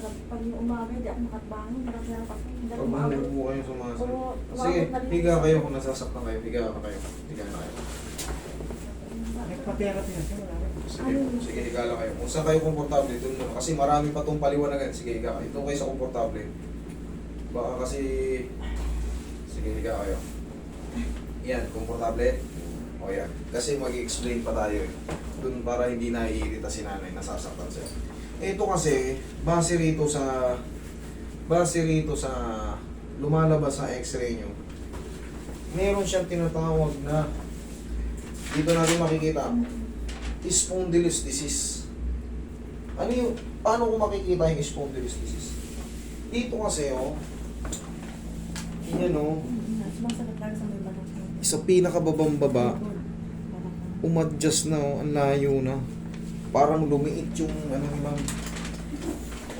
pag yung umaga, di ako makatbangon, nakasarap ako. Hindi ako Pag mahal maabot. po kayo sa mga Oo, Sige, na rin higa kayo kung nasasaktan kayo. Higa ka kayo. Higa na kayo. Nagpa-therapy na siya. wala rin. Sige, sige, higa lang kayo. Kung saan kayo komportable, doon muna. Kasi marami pa itong paliwanagan. Sige, higa kayo. Doon kayo sa komportable. Baka kasi... Sige, higa kayo. Yan, komportable. O yan. Kasi mag-explain pa tayo eh. Doon para hindi naiirita si nanay, nasasaktan siya. Ito kasi, base rito sa... Base rito sa lumalabas sa x-ray nyo. Meron siyang tinatawag na dito natin makikita spondylosis disease. Ano yung, paano ko makikita yung spondylosis disease? Dito kasi, oh, yan, oh, sa pinakababang baba, umadjust na, oh, ang layo na. Parang lumiit yung, ano ni ma'am.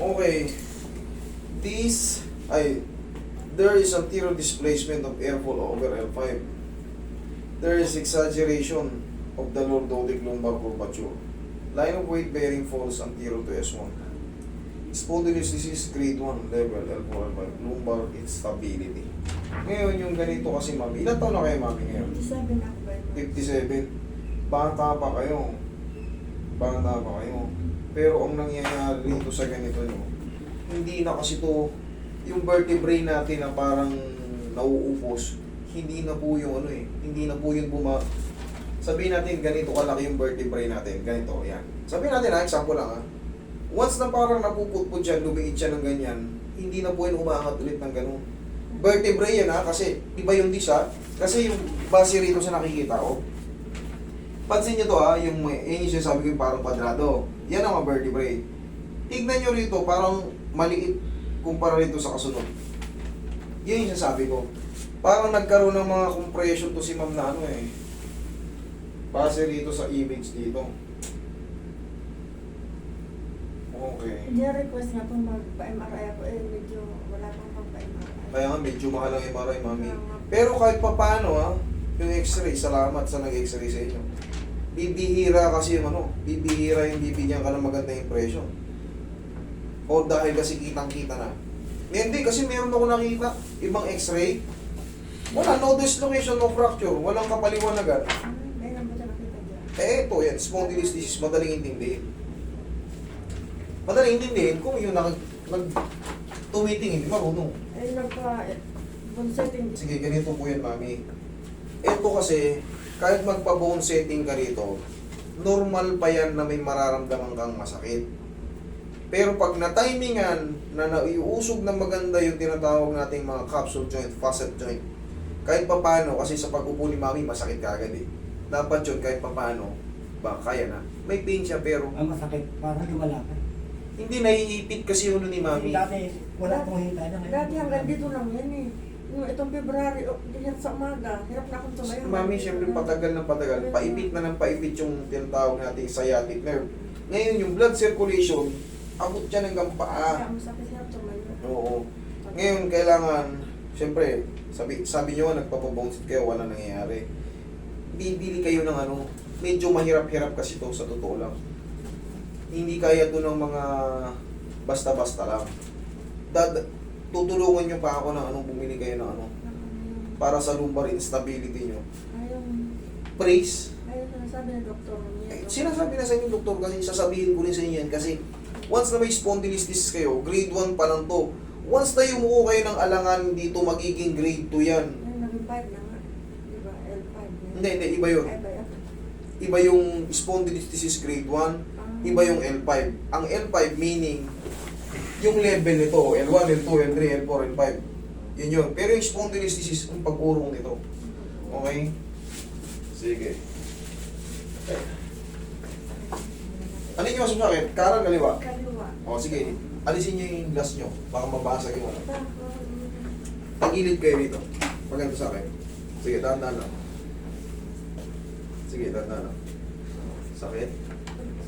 Okay. This, ay, there is anterior displacement of airflow over L5. There is exaggeration of the lordotic lumbar curvature. Line of weight bearing falls anterior to S1. Spondylosis is grade 1 level L4 L5. Lumbar instability. Ngayon yung ganito kasi mami. Ilan taon na kayo mami ngayon? 57 ako ba? 57. Bata pa kayo. Bata pa kayo. Pero ang nangyayari dito sa ganito nyo, hindi na kasi to yung vertebrae natin na parang nauupos, hindi na po yung ano eh, hindi na po yung buma... Sabihin natin ganito kalaki yung vertebrae natin, ganito, yan. Sabihin natin ha, example lang ha. Once na parang napuputput siya, lumiit siya ng ganyan, hindi na po yun umaangat ulit ng ganun. Vertebrae yan ha, kasi iba yung disa, kasi yung base rito sa nakikita, oh. Pansin nyo to ha, yung, may- yun yung sinasabi ko yung parang kwadrado. Yan ang mga vertebrae. Tignan nyo rito, parang maliit kumpara rito sa kasunod. Yun yung sinasabi ko. Parang nagkaroon ng mga compression to si ma'am na ano eh. Base rito sa image dito. Okay. Hindi request nga itong magpa-MRI ako eh, medyo wala pang pang-MRI. Kaya nga medyo mahal ang MRI, mami. Pero kahit pa paano ha, yung x-ray, salamat sa nag-x-ray sa inyo. Bibihira kasi yung ano, bibihira yung bibigyan ka ng magandang impression. O dahil kasi kitang-kita na. Hindi, kasi meron ako nakita, ibang x-ray. Wala, no dislocation, no fracture, walang kapaliwanagan. Eh, ito yan, spondylosis disease, madaling intindihin. Madaling intindihin kung yung nag, nag tumitingin, marunong. Ayun nagpa... Bone setting. Sige, ganito po yan, mami. Ito kasi, kahit magpa-bone setting ka rito, normal pa yan na may mararamdaman kang masakit. Pero pag na-timingan na naiusog na maganda yung tinatawag nating mga capsule joint, facet joint, kahit pa paano, kasi sa pag-upo ni mami, masakit ka agad eh. Dapat yun, kahit pa paano, ba, kaya na. May pain siya, pero Ang masakit, parang lumala ka. hindi naiipit kasi yun ni mami. Dati, wala pong hintay na ngayon. Dati hanggang dito lang yan eh. Yung itong February, oh, ganyan sa umaga, hirap na akong tumayo. Mami, syempre patagal ng patagal, paipit na ng paipit yung tinatawag natin sciatic nerve. Ngayon, yung blood circulation, abot yan hanggang paa. Kaya masakit hirap tumayo. Oo. Ngayon, kailangan, syempre, sabi, sabi nyo, nagpapabounce kayo, wala nangyayari. Bibili kayo ng ano, medyo mahirap-hirap kasi to sa totoo lang. Hindi kaya to ng mga basta-basta lang. Dad, tutulungan nyo pa ako ng anong bumili kayo ng ano, para sa lumbar instability nyo. Ayun, Praise ayun ang sabi ng doktor niya. Eh, sinasabi na sa inyo, doktor, kasi sasabihin ko rin sa inyo yan, kasi once na may spondylosis kayo, grade 1 pa lang to. Once na yumuko kayo ng alangan dito, magiging grade 2 yan. Ayun, naging 5 na nga. Diba, L5 na. Hindi, hindi, iba yun. Ay, ba yan? Iba yung spondylosis grade 1, Ah. iba yung L5. Ang L5 meaning, yung level nito, L1, L2, L3, L4, L5. Yun yun. Pero yung spondylosis, ang pag-urong nito. Okay? Sige. Ano yung mas masakit? Kanan, kaliwa? Kaliwa. O sige, alisin nyo yung glass nyo. Baka mabasag yung ano. Tagilid kayo dito. Maganda sa akin. Sige, dahan-dahan lang. Sige, dahan-dahan lang. Sakit?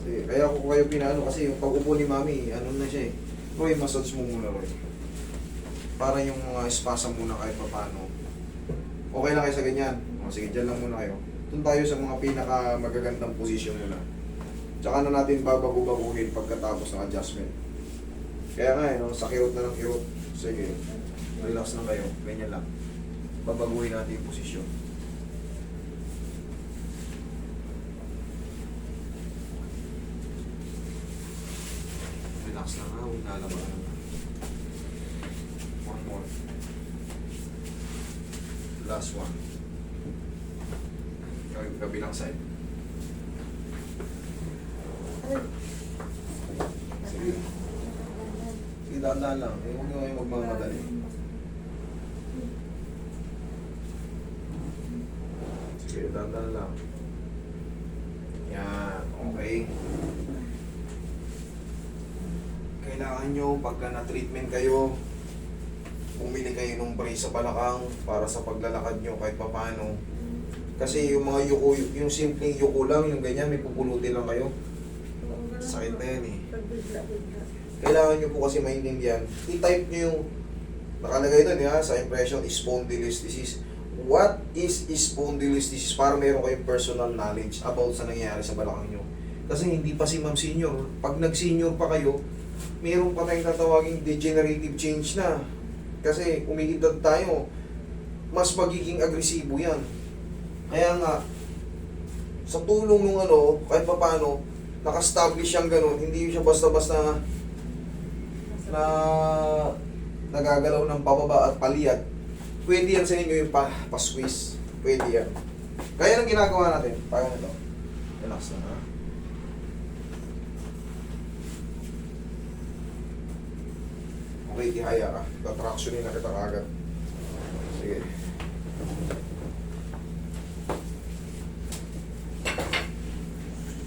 Sige, kaya ako kayo pinano kasi yung pag-upo ni mami, ano na siya eh. Roy, massage mo muna, Roy. Para yung mga spasm muna kahit pa paano. Okay lang kayo sa ganyan. O, sige, dyan lang muna kayo. Doon tayo sa mga pinaka magagandang posisyon muna. Tsaka na natin babago-baguhin pagkatapos ng adjustment. Kaya nga, eh, no, sa kirot na ng kirot. Sige, relax lang kayo. Ganyan lang. Babaguhin natin yung posisyon. Relax lang ha, huwag lalabanan. One more. Last one. Gawin kabilang side. Sige. Sige, dahan-dahan lang. Eh, huwag nyo kayong magmamadali. Sige, dahan-dahan lang. Yan, okay. Kailangan nyo, pagka na-treatment kayo, bumili kayo ng brace sa balakang para sa paglalakad nyo kahit papano. Kasi yung mga yuko, yung simpleng yuko lang, yung ganyan, may pupulutin lang kayo. Sakit na yan eh. Kailangan nyo po kasi maintindihan. I-type nyo yung nakalagay doon ha, sa impression, spondylolisthesis. What is spondylolisthesis? Para meron kayong personal knowledge about sa nangyayari sa balakang nyo. Kasi hindi pa si ma'am senior. Pag nag-senior pa kayo, meron pa tayong tatawaging degenerative change na. Kasi umiidad tayo, mas magiging agresibo yan. Kaya nga, sa tulong nung ano, kahit pa paano, naka-establish siyang ganun, hindi siya basta-basta na nagagalaw ng pababa at paliyat. Pwede yan sa inyo yung pa, pa-squeeze. Pwede yan. Kaya nang ginagawa natin, paano na to? Relax na ha. Okay, ihaya ka. Tatractionin na kita kagad. Sige.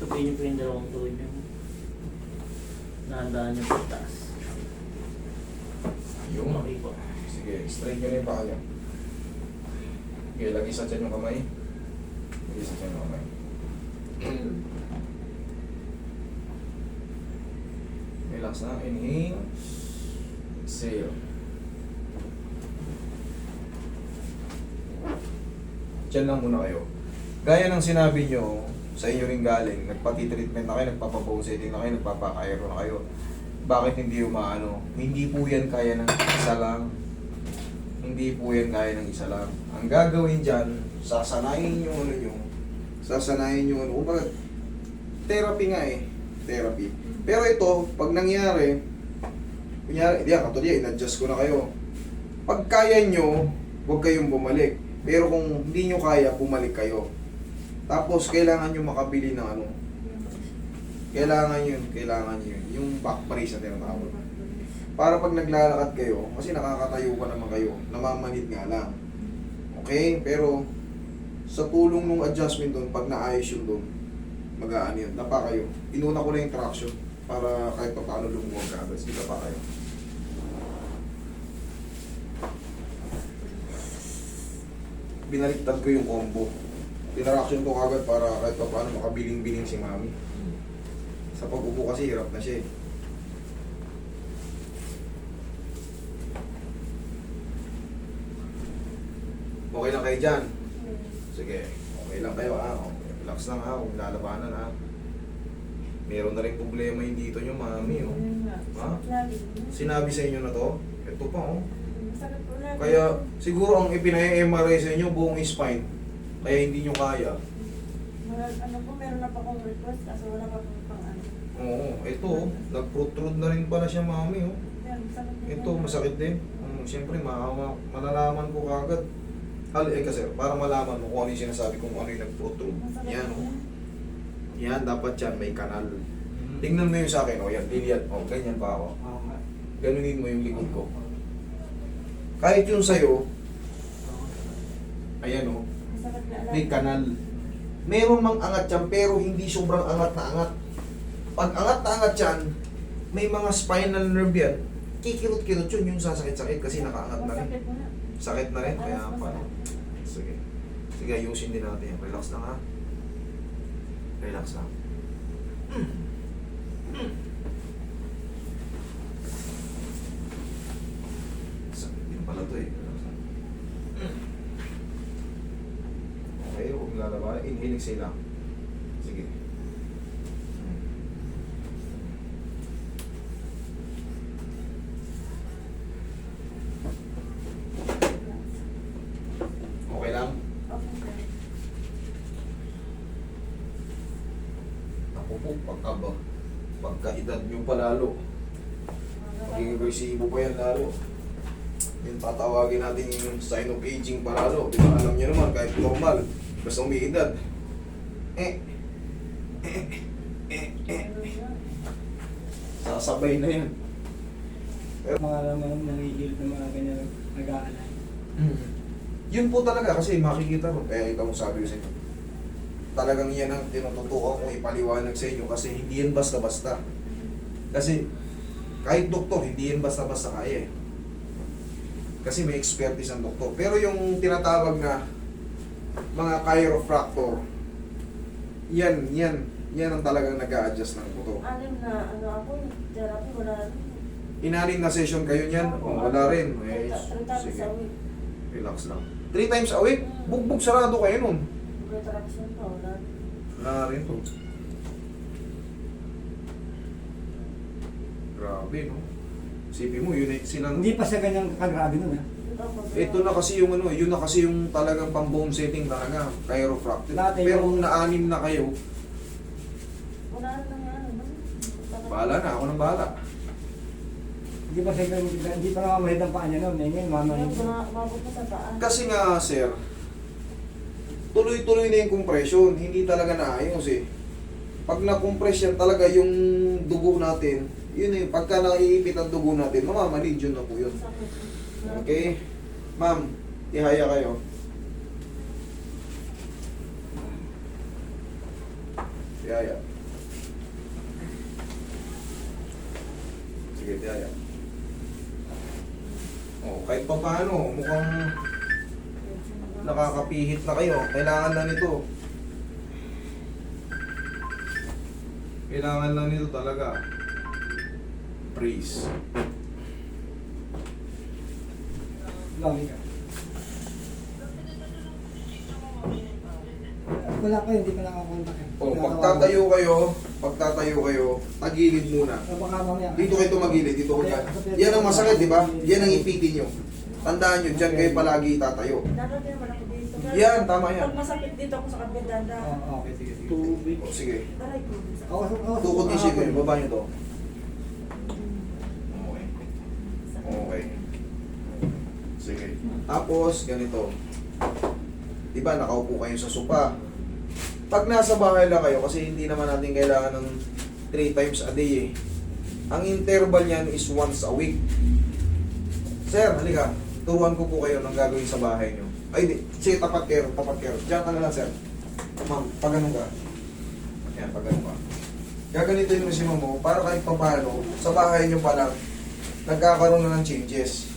Tupiin niyo po yung dalawang tuhod niyo. Dahan-dahan niyo po taas. Yung Okay po. Sige, straight nyo na yung paa. Okay, lagi sa tiyan yung kamay. Lagi sa tiyan yung kamay. Relax na. Inhale. Exhale. Diyan lang muna kayo. Gaya ng sinabi nyo, sa inyo rin galing, nagpati-treatment na kayo, nagpapapose na kayo, nagpapakairo na kayo. Bakit hindi umaano? Hindi po yan kaya ng isa lang. Hindi po yan kaya ng isa lang. Ang gagawin dyan, sasanayin yung ano nyo, sasanayin yung ano, kumbaga, therapy nga eh, therapy. Pero ito, pag nangyari, kunyari, diyan, katulad yan, in-adjust ko na kayo. Pag kaya nyo, huwag kayong bumalik. Pero kung hindi nyo kaya, bumalik kayo. Tapos, kailangan nyo makabili ng ano, kailangan yun, kailangan yun. Yung back brace na tinatawag. Para pag naglalakad kayo, kasi nakakatayo pa naman kayo, namamanid nga lang. Okay? Pero, sa tulong ng adjustment doon, pag naayos yun doon, mag-aano yun, dapa kayo. Inuna ko na yung traction para kahit pa paano lumuwag ka agad. Sige, dapa kayo. Binaliktad ko yung combo. Tinaraction ko agad para kahit pa paano makabiling-biling si mami. Sa pag-upo kasi hirap na siya eh. Okay lang kayo dyan? Sige, okay lang kayo ha. Okay, relax lang ha, huwag lalabanan ha. Meron na rin problema yung dito nyo, mami oh. Ha? Sinabi sa inyo na to? Ito pa oh. Kaya siguro ang ipinay-MRI sa inyo buong spine. Kaya hindi nyo kaya. Ano po, meron na pa akong request kasi wala pa akong pang ano. Oo, ito oh. Nag-protrude na rin pala siya, mami oh. Yan, masakit na Ito, masakit din. Um, Siyempre, ma- malalaman ko kagad. Hal, eh kasi, para malaman mo kung ano yung sinasabi kung ano yung nag-protrude. Masakit Yan, na oh. yan. Dapat yan, may kanal. Tingnan mo yung sa akin, oh, yan, liliat. Oh, ganyan pa ako. Oo nga. Ganunin mo yung likod ko. Kahit yung sa'yo, ayan oh, na alam. may kanal. Meron mang angat yan, pero hindi sobrang angat na angat. Pag angat na angat yan, may mga spinal nerve yan, kikirot-kirot yun yung sasakit-sakit kasi nakaangat na rin. Sakit na rin, kaya pa. Sige. Sige, ayusin din natin yan. Relax lang ha. Relax lang. Sakit nakikinig sila. Sige. Okay lang? Okay. Ako po, pagkaba, pagkaedad nyo palalo. Magiging resibo pa yan lalo yung tatawagin natin yung sign of aging paralo. Di ba alam niyo naman, kahit normal, basta umiidad, eh, eh, eh, eh. Sasabay na yan. Mga naman nangihilit ng mga ganyan nag-aalay. Yun po talaga kasi makikita mo. Kaya ikaw sabi ko sa inyo. Talagang yan ang tinututukan kong ipaliwanag sa inyo kasi hindi yan basta-basta. Kasi kahit doktor, hindi yan basta-basta kaya eh. Kasi may expertise ang doktor. Pero yung tinatawag na mga chiropractor, yan, yan, yan ang talagang nag-a-adjust ng buto. Anim na ano ako, therapy wala rin. Inanin na session kayo niyan? O wala rin. Eh, Three times sige. a week. Relax lang. Three times a week? Bugbog sarado kayo nun. Retraction pa, wala rin. Wala rin to. Grabe, no? Sipi mo, yun eh, silang... Hindi pa sa ganyang kagrabe nun ha. Ito na kasi yung ano, yun na kasi yung talagang pang bone setting talaga, chiropractic. Dati Pero kung naanim na kayo, Wala na nga, ano. bahala na, ako nang bahala. Hindi pa sa ganyang, hindi pa namamahid ang paa niya nun. Eh, ngayon, mamahid. Ngayon, ma- Mabot mo sa paa. Kasi nga, sir, tuloy-tuloy na yung compression, hindi talaga naayos eh. Pag na-compress yan talaga yung dugo natin, yun eh, pagka naiipit ang dugo natin, mamamalid yun na po yun. Sakit. Okay? Ma'am, ihaya kayo. Tihaya. Sige, tihaya. Oh, kahit pa paano, mukhang nakakapihit na kayo. Kailangan na nito. Kailangan na nito talaga. Praise. Ka. Wala pa, hindi pa nakakontak eh. O, pagtatayo kayo, pagtatayo kayo, tagilid muna. Ah, Baka mamaya. Dito kayo tumagilid, dito ko dyan. Yan ang masakit, di ba? Yan ang ipitin nyo. Tandaan nyo, dyan kayo palagi tatayo. Dapat din naman ako dito. Yan, tama yan. Pag masakit dito ako sa kabila, danda. Oh, okay, sige, sige. Tubig. O, sige. Aray ko. Ako, ako, Tukod ni Shigo, baba nyo to. Mm. Okay. Okay. Sige. Tapos, ganito. Di ba, nakaupo kayo sa sopa. Pag nasa bahay lang kayo, kasi hindi naman natin kailangan ng 3 times a day eh. Ang interval niyan is once a week. Sir, halika. Turuan ko po kayo ng gagawin sa bahay nyo. Ay, di. Sige, tapat kayo, tapat kayo. Diyan ka na lang, sir. Ma'am, pag ka. Yan, pag ganun ka. Gaganito yung si mo para kahit pa sa bahay nyo pa lang, nagkakaroon na ng changes.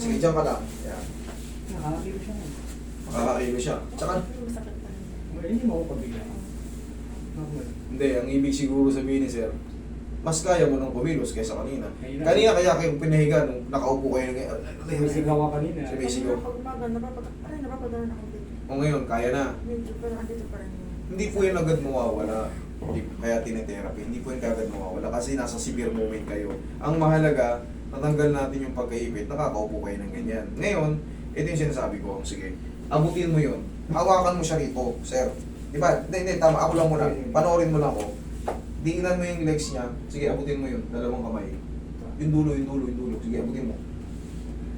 Sige, diyan ka lang. Yan. Nakakakilo siya. Makakakilo siya. Tsaka, Masakit pa Hindi mo ako pabigyan. Okay. hindi, ang ibig siguro sabihin ni sir, mas kaya mo nang kumilos kaysa kanina. Kanina. Kanina kaya kayo pinahiga nung nakaupo kayo ngayon. Sumisigaw ka kanina. Sumisigaw. Pag umaga, napapag- aray, napapadala na ako dito. O ngayon, kaya na. Medyo, pero andito pa rin. Hindi po yan agad mawawala. Hindi, kaya tinetherapy. Hindi po yan agad mawawala kasi nasa severe moment kayo. Ang mahalaga, natanggal natin yung pagkaipit, nakakaupo kayo ng ganyan. Ngayon, ito yung sinasabi ko. Sige, abutin mo yun. Hawakan mo siya rito, sir. Di ba? Hindi, hindi, tama. Ako lang muna. Panoorin mo lang ako. Diinan mo yung legs niya. Sige, abutin mo yun. Dalawang kamay. Yung dulo, yung dulo, yung dulo. Sige, abutin mo.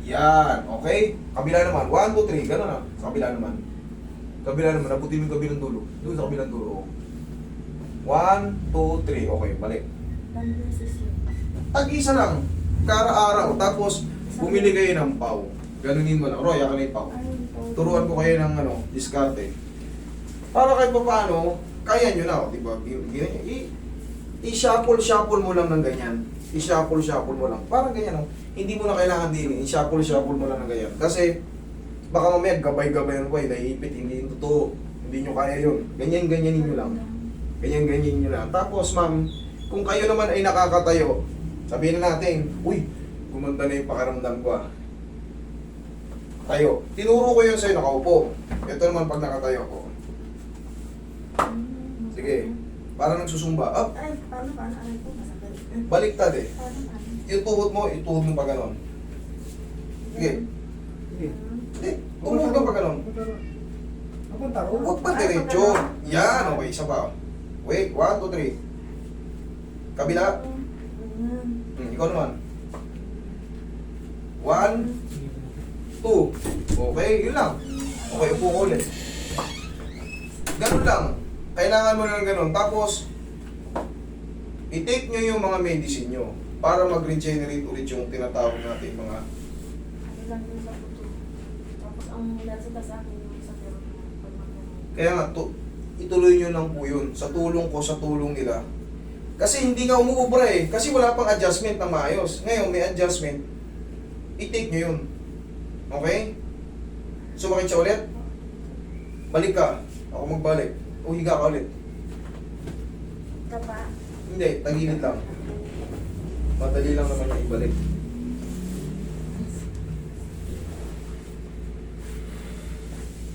Yan. Okay? Kabila naman. One, two, three. Ganun na. Sa kabila naman. Kabila naman. Abutin mo yung kabilang dulo. Doon sa kabilang dulo. One, two, three. Okay, balik. Tag-isa lang. Kara-araw. Tapos, bumili kayo ng pau. Ganunin mo lang. Roy, yakan na yung pau. Oh. Turuan ko kayo ng ano, diskarte. Para kahit pa paano, kaya nyo na, o, di ba? Gi- gi- i- I-shuffle-shuffle mo lang ng ganyan. I-shuffle-shuffle mo lang. Parang ganyan, o. Hindi mo na kailangan din. I-shuffle-shuffle mo lang ng ganyan. Kasi, baka mamaya gabay-gabay ano pa, naiipit, hindi yung totoo. Hindi nyo kaya yun. Ganyan-ganyanin nyo lang. Ganyan-ganyan nyo lang. Tapos, ma'am, kung kayo naman ay nakakatayo, sabihin na natin, uy, gumanda na yung pakaramdam ko ah. Tayo. Tinuro ko yun sa'yo, nakaupo. Ito naman pag nakatayo ko. Sige. Parang nagsusumba. Up! Ay, paano, paano? Aray ko, masakit. Baliktad eh. Paano, paano? Yung tuhod mo, ituhod mo pa ganon. Sige. Sige. Hindi, tuhod ka pa ganon. Ako taro. Huwag pa diretso. Yan, okay, isa pa. Wait, one, two, three. Kabila. Ikaw naman. One, two. Okay, yun lang. Okay, upo ko ulit. Ganun lang. Kailangan mo lang ganun. Tapos, i-take nyo yung mga medicine nyo para mag-regenerate ulit yung tinatawag natin mga Ano lang yung sa puto. Tapos ang nasita sa akin yung sa magkano. Kaya nga, tu- ituloy nyo lang po yun. Sa tulong ko, sa tulong nila. Kasi hindi nga umuubra eh. Kasi wala pang adjustment na maayos. Ngayon, may adjustment. I-take nyo yun. Okay? Sumakit siya ulit? Balik ka. Ako magbalik. O higa ka ulit. Taba. Hindi, tagilid lang. Madali lang naman yung ibalik.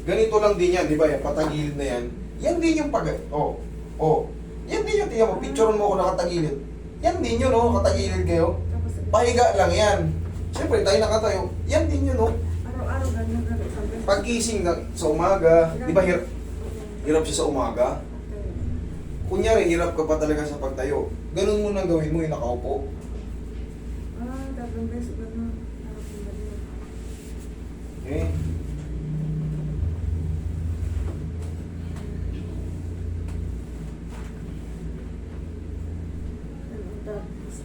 Ganito lang din yan, di ba? Yan, patagilid na yan. Yan din yung pag... Oh, oh. Yan din yung, tingnan mo, picture mo ako nakatagilid. Yan din yun, oh, katagilid kayo. Pahiga lang yan. Siyempre, tayo nakatayo. Yan din yun, oh. araw-araw ganyan ganyan. Pagkising na, sa umaga, di ba hirap, hirap siya sa umaga? Kunyari, hirap ka pa talaga sa pagtayo. Ganun mo nang gawin mo yung nakaupo. Ah, dapat beses ganun. Parang ganyan. Okay? Ganun, tapos.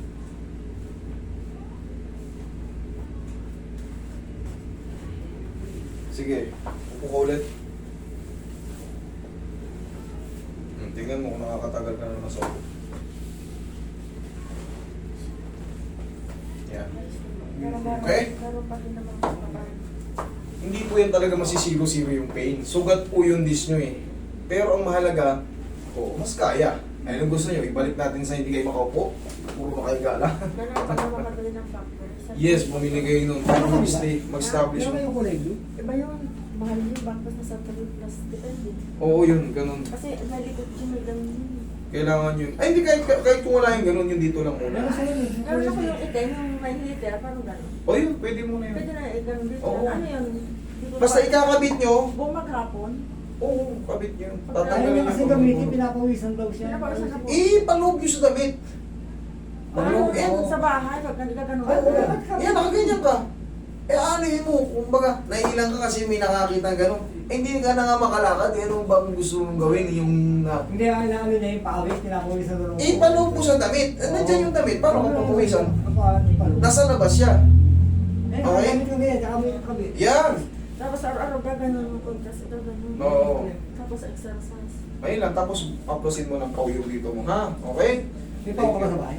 Sige, upo ka ulit. Hmm, tingnan mo kung nakakatagal ka na naman sa upo. Yan. Okay. Hindi po yan talaga masisiro-siro yung pain. Sugat po yung dis nyo eh. Pero ang mahalaga, oo, mas kaya. Ay, anong gusto nyo? Ibalik natin sa hindi kayo makaupo. Puro makahiga lang. Ganun pa naman ng factor. Sa- yes, bumili kayo nun. Para mag-stay, mag-establish Ano yun. yung kulay blue? Iba yun. Mahal yun. Na sa tuloy plus depende. Oo, yun, ganun. Kasi nalikot yun may ganun yun. Kailangan yun. Ay, hindi kahit, kahit kung wala yung ganun, yung dito lang muna. Meron sa'yo eh. yung Meron kulay ako blue. yung itim, yung may liter, parang ganun. O yun, pwede mo na yun. Pwede na eh, ganun dito. Oo. Ano yun? Basta ikakabit nyo, Buong maghapon. oo, kabit nyo. Tatanggalin nyo kasi gamitin, pinapawisan daw siya. Pinapawisan ka po. Eh, paloob nyo sa damit. Ano Paloob, eh. yun sa bahay, pag ka ganun. Oo, yan, nakaganyan ka. Eh, ano yun mo? Kumbaga, naiilang ka kasi may nakakita ng gano'n. Eh, hindi ka na nga makalakad. Eh, ano ba ang gusto mong gawin? Yung na... Hindi, ang inaano niya yung paawit, pinapawisan daw. Eh, paloob mo sa damit. Eh, nandyan yung damit. Paano kung papawisan? Nasa... Nasa labas siya. Eh, Okay. ko ganyan, tsaka may kabit. Yan. Tapos araw-araw gaganon mo kung kasi gaganon. Oo. Tapos exercise. Ayun lang. Tapos, paprosin mo ng pauyong dito mo. Ha? Okay? May pa ako ba sa bahay?